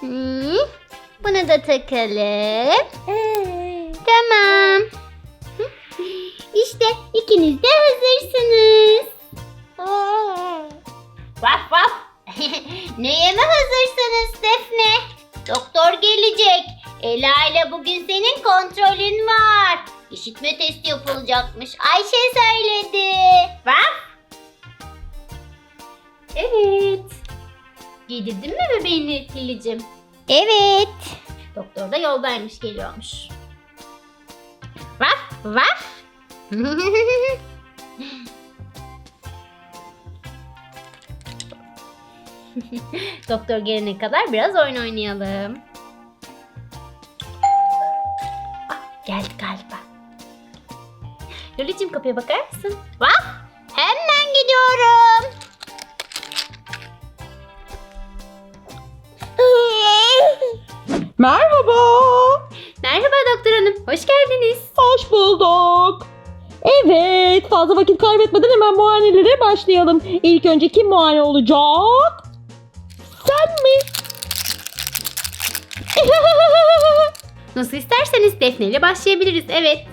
Hmm, Bunu da takalım. Tamam. İşte ikiniz de hazırsınız. Vaf vaf. Neye mi hazırsınız Defne? Doktor gelecek. Ela ile bugün senin kontrolün var. İşitme testi yapılacakmış. Ayşe söyledi. Giydirdin mi bebeğini Lilicim? Evet. Doktor da yoldaymış geliyormuş. Vaf vaf. Doktor gelene kadar biraz oyun oynayalım. Ah, geldi galiba. Lolicim kapıya bakar mısın? Vah! Hemen gidiyorum. Merhaba. Merhaba doktor hanım. Hoş geldiniz. Hoş bulduk. Evet, fazla vakit kaybetmeden hemen muayenelere başlayalım. İlk önce kim muayene olacak? Sen mi? Nasıl isterseniz Defne ile başlayabiliriz. Evet.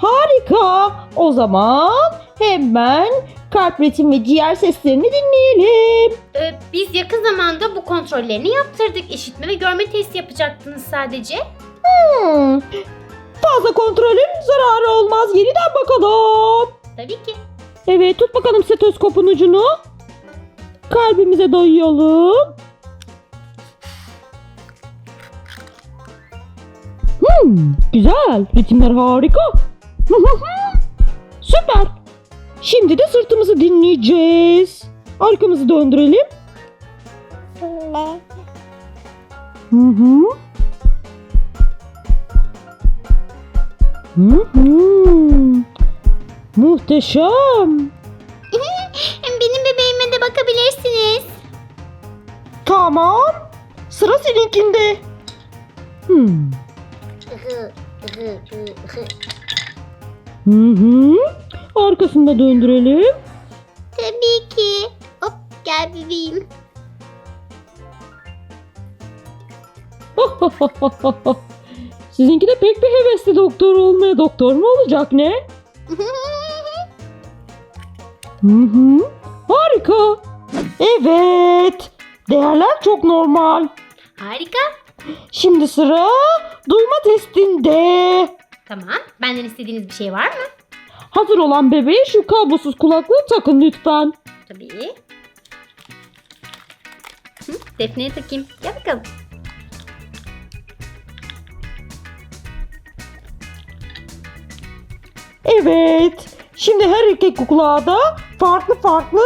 Harika. O zaman hemen kalp ritim ve ciğer seslerini dinleyelim. Ee, biz yakın zamanda bu kontrollerini yaptırdık. İşitme ve görme testi yapacaktınız sadece. Hmm. Fazla kontrolün zararı olmaz. Yeniden bakalım. Tabii ki. Evet, tut bakalım stetoskopun ucunu. Kalbimize dayayalım. Hmm, güzel. Ritimler harika. Süper. Şimdi de sırtımızı dinleyeceğiz. Arkamızı döndürelim. Hı hı. Hı hı. Muhteşem. Benim bebeğime de bakabilirsiniz. Tamam. Sıra seninkinde. Hmm. Hı hı. Arkasında döndürelim. Tabii ki. Hop gel bebeğim. Sizinki de pek bir hevesli doktor olmaya doktor mu olacak ne? Hı hı. Harika. Evet. Değerler çok normal. Harika. Şimdi sıra duyma testinde. Tamam. Benden istediğiniz bir şey var mı? Hazır olan bebeğe şu kablosuz kulaklığı takın lütfen. Tabii. Hı, Defne'ye takayım. Gel bakalım. Evet. Şimdi her iki kulağa da farklı farklı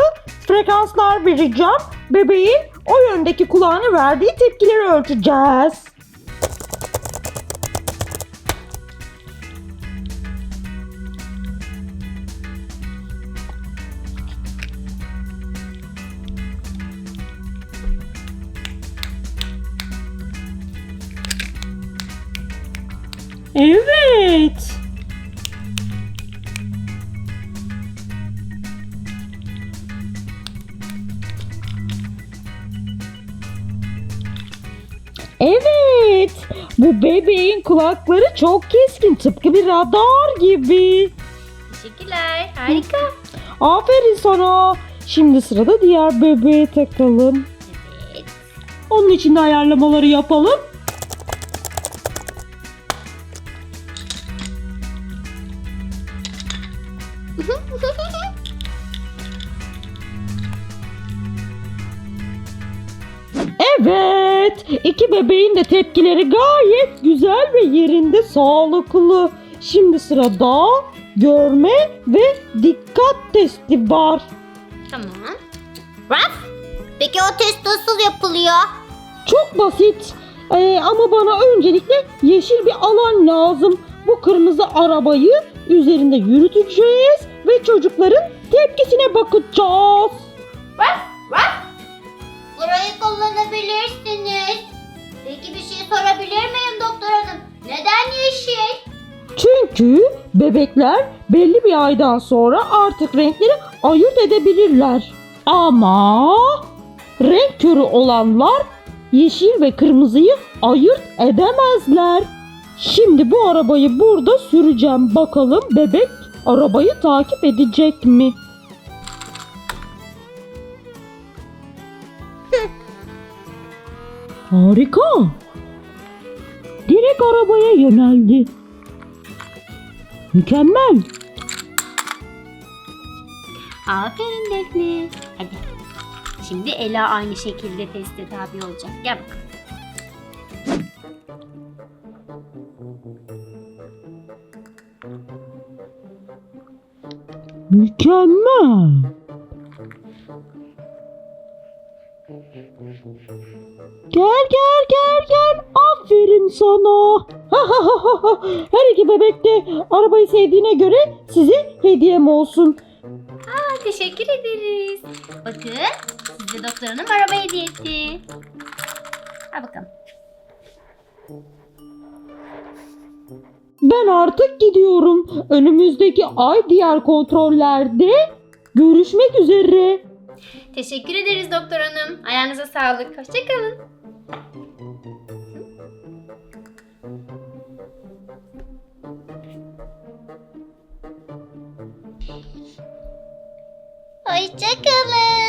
frekanslar vereceğim. Bebeğin o yöndeki kulağına verdiği tepkileri ölçeceğiz. Evet. Evet. Bu bebeğin kulakları çok keskin. Tıpkı bir radar gibi. Teşekkürler. Harika. Aferin sana. Şimdi sırada diğer bebeğe takalım. Evet. Onun için de ayarlamaları yapalım. Evet. iki bebeğin de tepkileri gayet güzel ve yerinde sağlıklı. Şimdi sırada görme ve dikkat testi var. tamam. Raf. Peki o test nasıl yapılıyor? Çok basit. Ee, ama bana öncelikle yeşil bir alan lazım. Bu kırmızı arabayı üzerinde yürüteceğiz ve çocukların tepkisine bakacağız. Raf. Raf. Burayı kullanabilirsiniz. Peki bir şey sorabilir miyim doktor hanım? Neden yeşil? Çünkü bebekler belli bir aydan sonra artık renkleri ayırt edebilirler. Ama renk körü olanlar yeşil ve kırmızıyı ayırt edemezler. Şimdi bu arabayı burada süreceğim. Bakalım bebek arabayı takip edecek mi? Harika. Direkt arabaya yöneldi. Mükemmel. Aferin Defne. Hadi. Şimdi Ela aynı şekilde teste tabi olacak. Gel bakalım. Mükemmel. Gel gel gel gel. Aferin sana. Her iki bebek de arabayı sevdiğine göre size hediyem olsun. Aa, teşekkür ederiz. Bakın size doktor hanım araba hediye etti. Al bakalım. Ben artık gidiyorum. Önümüzdeki ay diğer kontrollerde görüşmek üzere. Teşekkür ederiz doktor hanım. Ayağınıza sağlık. Hoşçakalın. Hoşçakalın.